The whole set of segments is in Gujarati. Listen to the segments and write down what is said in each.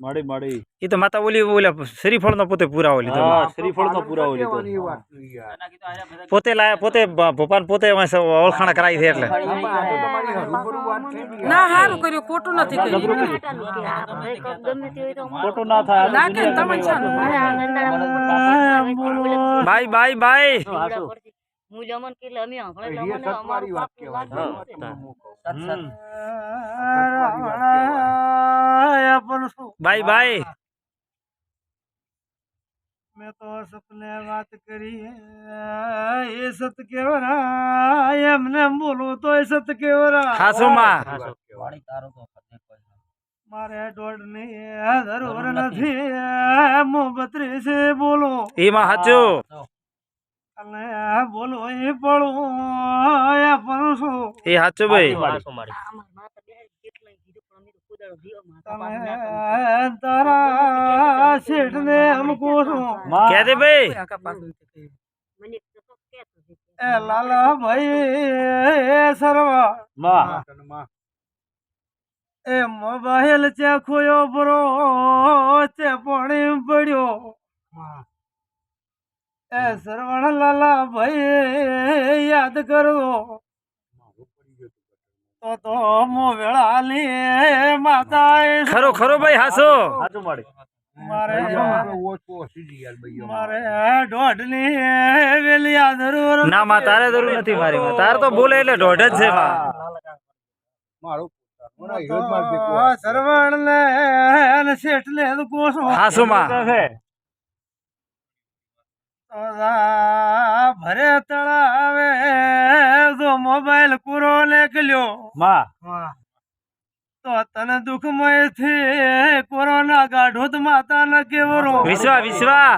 માડી માડી એ તો માતા ઓલી ઓલા શ્રીફળ નો પોતે પુરાવો લીધો હા શ્રીફળ નો પુરાવો લીધો. પોતે લાયા પોતે ભોપાલ પોતે ઓળખાણ કરાવી છે એટલે ને. ના હારું કર્યું ખોટું નથી કર્યું ખોટું ના થાય તો નાખે તમે બાય બાય મૂલ્યમન કેટલે અમે એ અમને વાત કહેવાય. Bye bye. મેં તો સપને વાત કરી એ સત કેવરા એમને બોલો તો એ સત કેવરા ખાસો માં? મારે દોઢની જરૂર નથી. મો છે બોલો. એમાં અને બોલો એ પડું એ પણ શું? એ સાચું ભાઈ. તારા શેઠ ને અમકો છું. કે? દે ભાઈ છે એ લાલા ભાઈ એ સરવા. માં. એ મોબાઈલ ચે ખોયો બરો ચે પાણી પડ્યો. એ સરવણ લાલા ભાઈ યાદ કરો. તો તો મો વેળાલી માતા ખરો ખરો ભાઈ હાસો. માડી. મારે ની માં તારે જરૂર નથી મારી તારે તો ભૂલે એટલે દોઢ જ છે. સરવણ ને શેઠ ને કોસો. હાસો માં. ભરે તળાવે જો મોબાઈલ પૂરો નીકળ્યો માં તો તને દુઃખમયથી કોરોના ગાઢો તો માતા ન કેવરો વિશ્વા વિશ્વા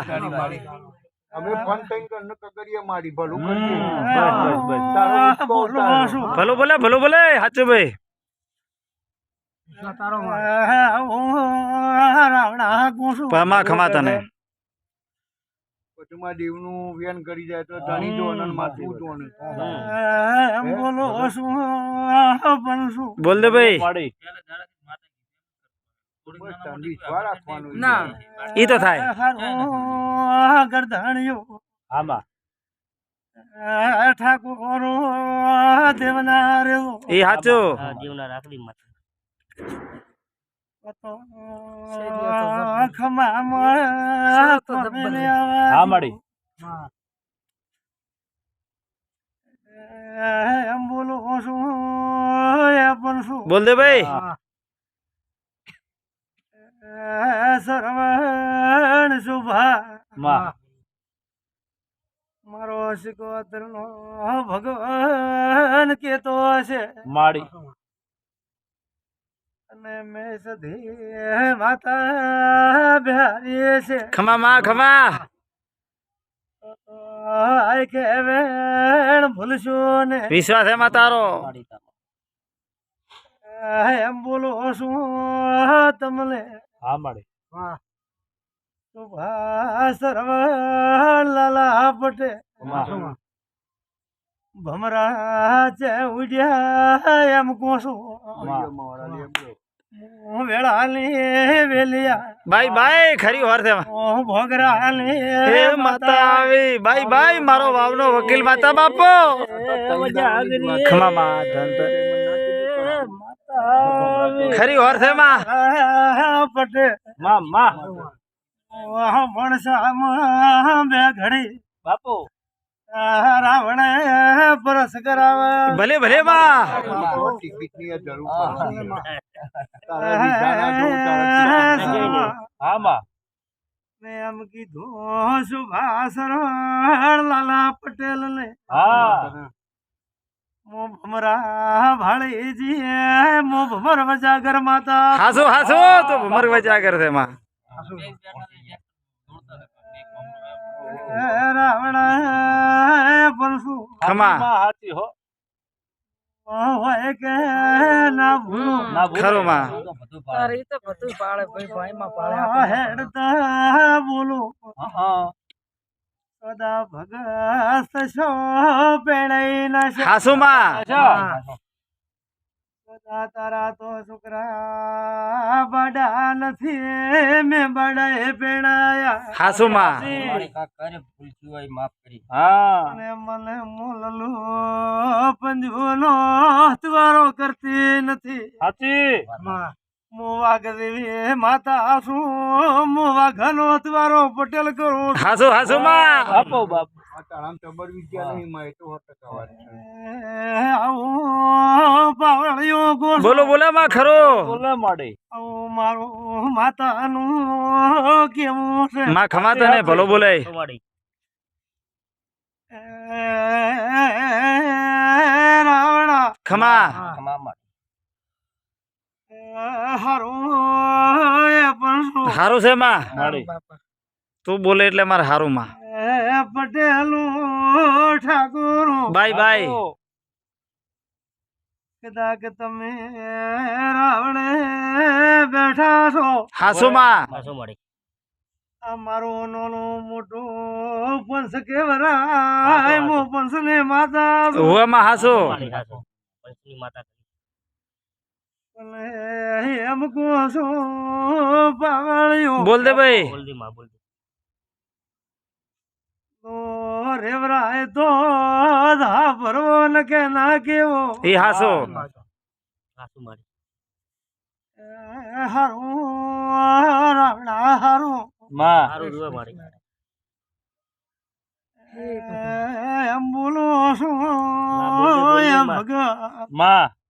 અમે ફોન કરીને કરીને કગરીએ મારી ભલું ભલો ભલો સાચું ભાઈ રાવણા ગુસુ પમા ખમા તને પછીમાં દેવનું વ્યન કરી જાય તો ધણી જો અનન માથું જો એમ બોલો શું પણ શું? બોલ દે ભાઈ. ના. ઈ તો થાય. હારું ગરધાણ્યો આમાં. ઠાકોર દેવના એ રાખડી માતા હા માડી. એમ બોલો પણ શું બોલ દે ભાઈ. શરવણ શુભા. મારો શિકોતર નો ભગવાન કેતો હશે. માડી. અને મેં સધી માતા બિહારી છે. ખમા માં ખમા. આય કે વેણ ભૂલશો ને. વિશ્વાસ એમાં તારો? એમ બોલો શું તમને. હા માડી. સરવણ લાલા પટે. ભમરા છે ઉડ્યા એમ કોશું બાય બાય ખરી વાર છે. હું માતા આવી બાય બાય મારો વાવનો વકીલ માતા બાપો. ખમા માં. ખરી વાર છે માં. પટે. માં માં. મણસા બે ઘડી. બાપુ. રાવણે પરસ કરાવ. ભલે ભલે માં. તો ટિકિટની આ જરૂર. હા માં. મેં એમ કીધું સુભાષ લાલા પટેલ ને હા. મો ભમરા ભાળીજી મો ભમર વજાગર માતા. હાસો હાસો તો ભમર વજાગર છે માં. રાવણ પરશુ હાથી હો. હોય માં તારે તો માં છોકરા બડા નથી મે બાડાએ પેણાયા. હાસુ માં. મારી કરે ભૂલ હોય માફ કરી. હા. અને મને મોલલો પંજોનો દ્વારો કરતી નથી. સાચી મોવા ગદેવી માતા શું? મોવા ઘનો દ્વારો પટેલ કરું હાસુ હાસુ માં. આપો બાપ. આ ટબર વિદ્યા એ તો ટકા વાત છે. આવું પાવળિયો ગોસ બોલો બોલા માં ખરો. બોલે મારું માતાનું કેવું છે? માં ખમા તને ભલો બોલાય. રાવણા ખમા. ખમા હારું એ પણ શું? હારું છે માં. તું બોલે એટલે મારે હારું માં. પટેલું ઠાકોર. ભાઈ ભાઈ કદાચ તમે રાવણે બેઠા છો. હાસુ માં. પાછો મળી આ મારો નાનો મોટો કેવરાય મો ને માતા. હુએ માં હાસુ. પંચની માતા એમ કહો છો પાવળિયો. બોલ દે ભાઈ. બોલ દી માં બોલ દી તો રેવરાય તો ધા ભરવો ન કે ના કેવો? એ હાસો. હાસો. મારી. હારું રાવણા હારું. માં. હારું રૂવે મારી. એમ બોલો દે, એમ. ભગા માં.